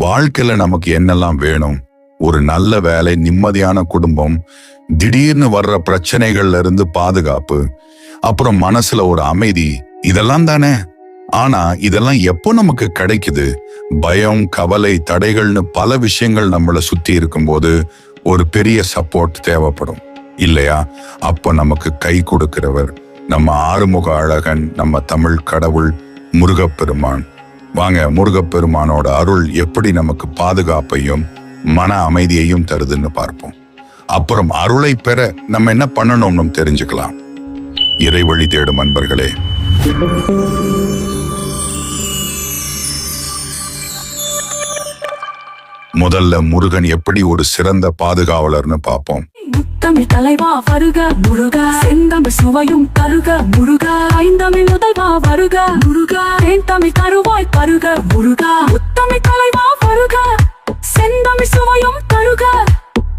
வாழ்க்கையில நமக்கு என்னெல்லாம் வேணும்? ஒரு நல்ல வேலை நிம்மதியான குடும்பம் திடீர்னு வர்ற பிரச்சனைகள்ல இருந்து பாதுகாப்பு அப்புறம் மனசுல ஒரு அமைதி இதெல்லாம் தானே? ஆனா இதெல்லாம் எப்போ நமக்கு கிடைக்குது? பயம் கவலை தடைகள்னு பல விஷயங்கள் நம்மளை சுத்தி இருக்கும்போது ஒரு பெரிய சப்போர்ட் தேவைப்படும். இல்லையா? அப்போ நமக்கு கை கொடுக்கிறவர் நம்ம ஆறுமுக அழகன் நம்ம தமிழ் கடவுள் முருகப்பெருமான். வாங்க முருகப்பெருமானோட அருள் எப்படி நமக்கு பாதுகாப்பையும் மன அமைதியையும் தருதுன்னு பார்ப்போம். அப்புறம் அருளை பெற நம்ம என்ன பண்ணணும்னு தெரிஞ்சுக்கலாம். இறைவழி தேடும் அன்பர்களே. முதல்ல முருகன் எப்படி ஒரு சிறந்த பாதுகாவலர்னு பார்ப்போம். முத்தமிழ் தலைவா வருக முருக. செந்தமிழ் சுவையும் தருக முருக. ஐந்தமிழ் முதல்வா வருக முருக. தேன் தமிழ் தருவாய் பருக முருக. முத்தமிழ் தலைவா வருக செந்தமிழ் சுவையும் தருக.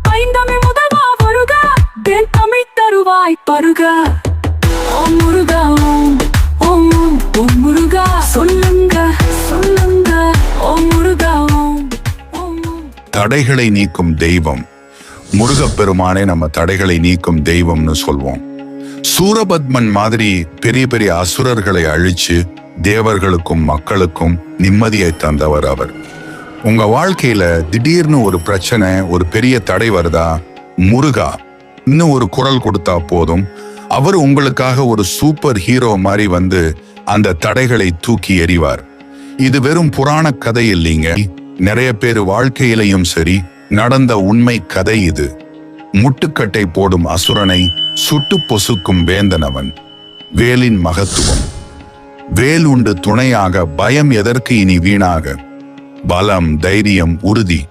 ஐந்தமிழ் முதல்வா வருக தேன் தமிழ் தருவாய் பருக. ஓம் முருகா ஓம். ஓம் ஓம் ஓம் முருகா. சொல்லுங்க சொல்லுங்க. ஓம் முருகா ஓம். தடைகளை நீக்கும் தெய்வம். முருகப்பெருமானே நம்ம தடைகளை நீக்கும் தெய்வம்னு சொல்வோம். சூரபத்மன் மாதிரி பெரிய பெரிய அசுரர்களை அழிச்சு தேவர்களுக்கும் மக்களுக்கும் நிம்மதியை தந்தவர் அவர். உங்க வாழ்க்கையில திடீர்னு ஒரு பிரச்சனை ஒரு பெரிய தடை வருதா? முருகா இன்னும் ஒரு குரல் கொடுத்தா போதும். அவர் உங்களுக்காக ஒரு சூப்பர் ஹீரோ மாதிரி வந்து அந்த தடைகளை தூக்கி எறிவார். இது வெறும் புராண கதை இல்லைங்க. நிறைய பேர் வாழ்க்கையிலையும் சரி நடந்த உண்மை கதை இது. முட்டுக்கட்டை போடும் அசுரனை சுட்டு பொசுக்கும் வேந்தனவன். வேலின் மகத்துவம். வேல் உண்டு துணையாக பயம் எதற்கு இனி வீணாக? பலம் தைரியம் உறுதி.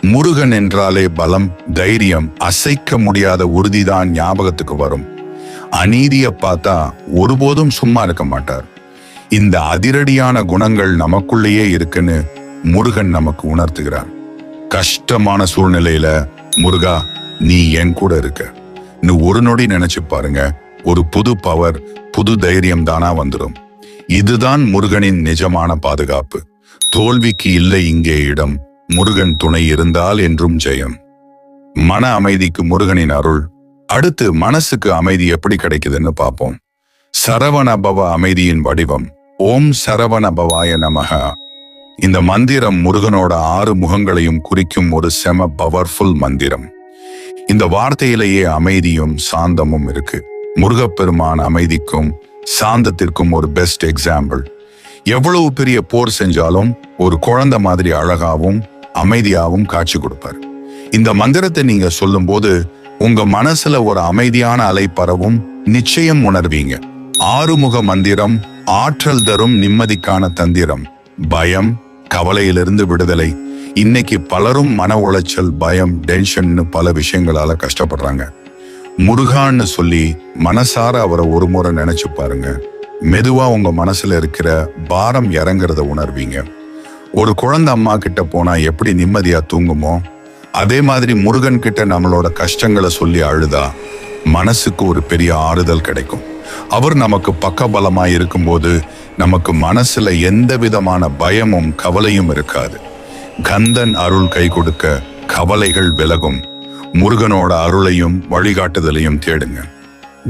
முருகன் என்றாலே பலம் தைரியம் அசைக்க முடியாத உறுதிதான் ஞாபகத்துக்கு வரும். அநீதியை பார்த்தா ஒருபோதும் சும்மா இருக்க மாட்டார். இந்த அதிரடியான குணங்கள் நமக்குள்ளேயே இருக்குன்னு முருகன் நமக்கு உணர்த்துகிறார். கஷ்டமான சூழ்நிலையில முருகா நீ என் கூட இருக்க. நீ ஒரு நொடி நினைச்சு பாருங்க. ஒரு புது பவர் புது தைரியம் தானா வந்துடும் இதுதான் முருகனின் நிஜமான பாதுகாப்பு. தோல்விக்கு இல்லை இங்கே இடம். முருகன் துணை இருந்தால் என்றும் ஜெயம். மன அமைதிக்கு முருகனின் அருள். அடுத்து மனசுக்கு அமைதி எப்படி கிடைக்குதுன்னு பார்ப்போம். சரவணபவ அமைதியின் வடிவம். ஓம் சரவணபவாய நமக இந்த மந்திரம் முருகனோட ஆறு முகங்களையும் குறிக்கும் ஒரு செம பவர்ஃபுல் மந்திரம். இந்த வார்த்தையிலேயே அமைதியும் சாந்தமும் இருக்கு. முருகப்பெருமான் அமைதிக்கும் சாந்தத்திற்கும் ஒரு பெஸ்ட் எக்ஸாம்பிள் எவ்வளவு பெரிய போர் செஞ்சாலும் ஒரு குழந்தை மாதிரி அழகாவும் அமைதியாகவும் காட்சி கொடுப்பார். இந்த மந்திரத்தை நீங்க சொல்லும்போது உங்க மனசுல ஒரு அமைதியான அலை பரவும் நிச்சயம் உணர்வீங்க. ஆறுமுக மந்திரம் ஆற்றல் தரும் நிம்மதிக்கான தந்திரம். பயம் கவலையிலிருந்து விடுதலை. இன்னைக்கு பலரும் மன உளைச்சல் பயம் டென்ஷன்னு பல விஷயங்களால கஷ்டப்படுறாங்க. முருகான்னு சொல்லி மனசார அவரை ஒரு முறை நினைச்சு பாருங்க. மெதுவா உங்க மனசுல இருக்கிற பாரம் இறங்குறத உணர்வீங்க. ஒரு குழந்தை அம்மா கிட்ட போனா எப்படி நிம்மதியா தூங்குமோ அதே மாதிரி முருகன் கிட்ட நம்மளோட கஷ்டங்களை சொல்லி அழுதா மனசுக்கு ஒரு பெரிய ஆறுதல் கிடைக்கும். அவர் நமக்கு பக்கபலமா இருக்கும்போது நமக்கு மனசுல எந்த விதமான பயமும் கவலையும் இருக்காது. கந்தன் அருள் கை கொடுக்க கவலைகள் விலகும். முருகனோட அருளையும் வழிகாட்டுதலையும் தேடுங்க.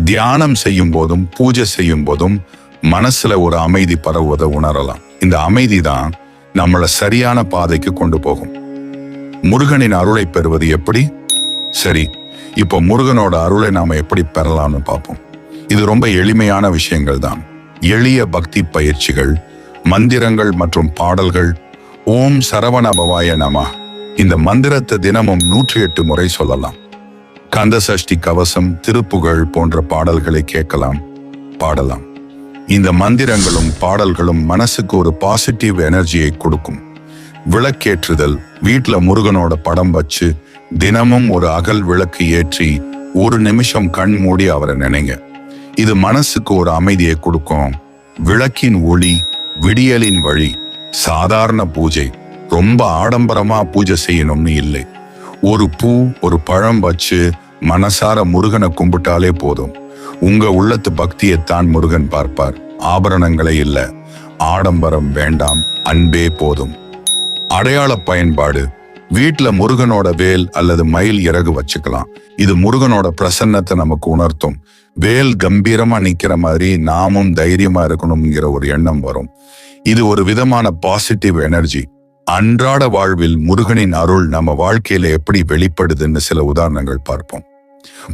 தியானம் செய்யும் போதும் பூஜை செய்யும் போதும் மனசுல ஒரு அமைதி பரவுவதை உணரலாம். இந்த அமைதி தான் நம்மளை சரியான பாதைக்கு கொண்டு போகும். முருகனின் அருளை பெறுவது எப்படி? சரி இப்போ முருகனோட அருளை நாம எப்படி பெறலாம்னு பார்ப்போம். இது ரொம்ப எளிமையான விஷயங்கள் தான். எளிய பக்தி பயிற்சிகள் மந்திரங்கள் மற்றும் பாடல்கள். ஓம் சரவணபவாய நமா. இந்த மந்திரத்தை தினமும் நூற்றி எட்டு முறை சொல்லலாம். கந்த சஷ்டி கவசம் திருப்புகழ் போன்ற பாடல்களை கேட்கலாம் பாடலாம். இந்த மந்திரங்களும் பாடல்களும் மனசுக்கு ஒரு பாசிட்டிவ் எனர்ஜியை கொடுக்கும். விளக்கேற்றுதல் வீட்டில் முருகனோட படம் வச்சு தினமும் ஒரு அகல் விளக்கு ஏற்றி ஒரு நிமிஷம் கண் மூடி அவரை நினைங்க. இது மனசுக்கு ஒரு அமைதியை கொடுக்கும். விளக்கின் ஒளி விடியலின் வழி சாதாரண பூஜை ரொம்ப ஆடம்பரமா பூஜை செய்யணும்னு இல்லை. ஒரு பூ ஒரு பழம் வச்சு மனசார முருகனை கும்பிட்டாலே போதும். உங்க உள்ளத்து பக்தியைத்தான் முருகன் பார்ப்பார். ஆபரணங்களே இல்லை. ஆடம்பரம் வேண்டாம். அன்பே போதும். அடையாள பயன்பாடு வீட்டுல முருகனோட வேல் அல்லது மயில் இறகு வச்சுக்கலாம். இது முருகனோட பிரசன்னத்தை நமக்கு உணர்த்தும். வேல் கம்பீரமா நிக்கிற மாதிரி நாமும் தைரியமா இருக்கணும்ங்கிற ஒரு எண்ணம் வரும். இது ஒரு விதமான பாசிட்டிவ் எனர்ஜி அன்றாட வாழ்வில் முருகனின் அருள் நம்ம வாழ்க்கையில எப்படி வெளிப்படுதுன்னு சில உதாரணங்கள் பார்ப்போம்.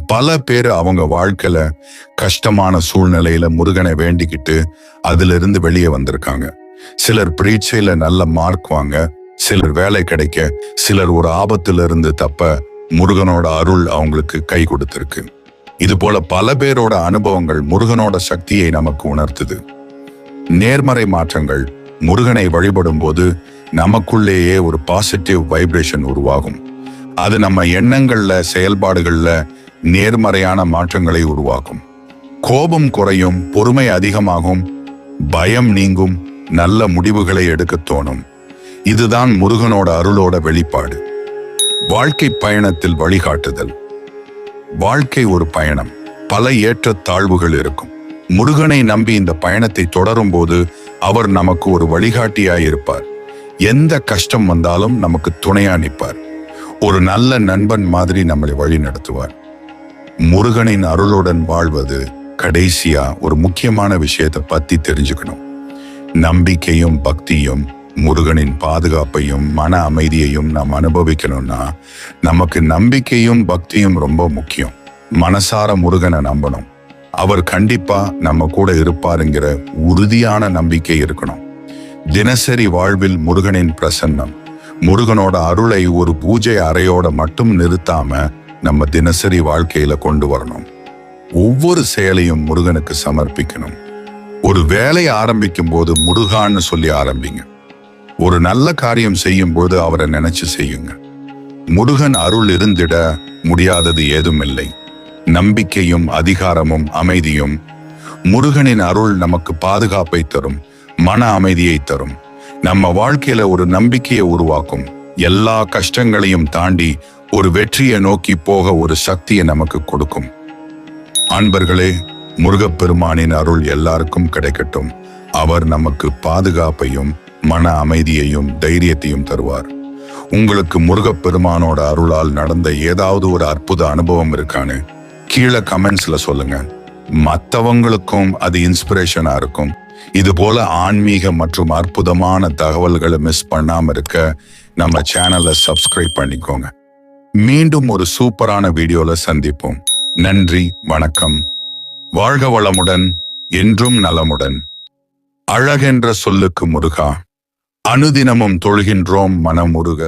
பல பேர் அவங்க வாழ்க்கையில கஷ்டமான சூழ்நிலையில முருகனை வேண்டிக்கிட்டு அதுல இருந்து வெளியே வந்திருக்காங்க. சிலர் பரீட்சையில நல்ல மார்க் வாங்க சிலர் வேலை கிடைக்க சிலர் ஒரு ஆபத்துல இருந்து தப்ப முருகனோட அருள் அவங்களுக்கு கை கொடுத்திருக்கு. இது போல பல பேரோட அனுபவங்கள் முருகனோட சக்தியை நமக்கு உணர்த்துது. நேர்மறை மாற்றங்கள் முருகனை வழிபடும் போது நமக்குள்ளேயே ஒரு பாசிட்டிவ் வைப்ரேஷன் உருவாகும். அது நம்ம எண்ணங்கள்ல செயல்பாடுகள்ல நேர்மறையான மாற்றங்களை உருவாக்கும். கோபம் குறையும் பொறுமை அதிகமாகும் பயம் நீங்கும் நல்ல முடிவுகளை எடுக்க தோணும். இதுதான் முருகனோட அருளோட வெளிப்பாடு. வாழ்க்கை பயணத்தில் வழிகாட்டுதல். வாழ்க்கை ஒரு பயணம். பல ஏற்றத்தாழ்வுகள் இருக்கும். முருகனை நம்பி இந்த பயணத்தை தொடரும் போது அவர் நமக்கு ஒரு வழிகாட்டியாய் இருப்பார். எந்த கஷ்டம் வந்தாலும் நமக்கு துணையா நிற்பார். ஒரு நல்ல நண்பன் மாதிரி நம்மளை வழி நடத்துவார். முருகனின் அருளுடன் வாழ்வது கடைசியா ஒரு முக்கியமான விஷயத்தை பத்தி தெரிஞ்சுக்கணும். நம்பிக்கையும் பக்தியும் முருகனின் பாதுகாப்பையும் மன அமைதியையும் நாம் அனுபவிக்கணும்னா நமக்கு நம்பிக்கையும் பக்தியும் ரொம்ப முக்கியம். மனசார முருகனை நம்பணும். அவர் கண்டிப்பா நம்ம கூட இருப்பாருங்கிற உறுதியான நம்பிக்கை இருக்கணும். தினசரி வாழ்வில் முருகனின் பிரசன்னம். முருகனோட அருளை ஒரு பூஜை அறையோட மட்டும் நிறுத்தாம நம்ம தினசரி வாழ்க்கையில கொண்டு வரணும். ஒவ்வொரு செயலையும் முருகனுக்கு சமர்ப்பிக்கணும். ஒரு வேலையை ஆரம்பிக்கும் போது முருகான்னு சொல்லி ஆரம்பிங்க. ஒரு நல்ல காரியம் செய்யும் போது அவரை நினைச்சு செய்யுங்க. முருகன் அருள் இருந்திட முடியாதது ஏதும் இல்லை நம்பிக்கையும் அதிகாரமும் அமைதியும் முருகனின் அருள் நமக்கு பாதுகாப்பை தரும் மன அமைதியை தரும். நம்ம வாழ்க்கையில ஒரு நம்பிக்கையை உருவாக்கும். எல்லா கஷ்டங்களையும் தாண்டி ஒரு வெற்றியை நோக்கி போக ஒரு சக்தியை நமக்கு கொடுக்கும். அன்பர்களே முருகப்பெருமானின் அருள் எல்லாருக்கும் கிடைக்கட்டும். அவர் நமக்கு பாதுகாப்பையும் மன அமைதியையும் தைரியத்தையும் தருவார். உங்களுக்கு முருகப்பெருமானோட அருளால் நடந்த ஏதாவது ஒரு அற்புத அனுபவம் இருக்கான்னு கீழே கமெண்ட்ஸ்ல சொல்லுங்க. மற்றவங்களுக்கும் அது இன்ஸ்பிரேஷனா இருக்கும். இது போல ஆன்மீக மற்றும் அற்புதமான தகவல்களை மிஸ் பண்ணாம இருக்க நம்ம சேனலை சப்ஸ்கிரைப் பண்ணிக்கோங்க. மீண்டும் ஒரு சூப்பரான வீடியோல சந்திப்போம். நன்றி வணக்கம். வாழ்க வளமுடன் என்றும் நலமுடன். அழகென்ற சொல்லுக்கு முருகா. அனுதினமும் தொழுகின்றோம் மனமுருக.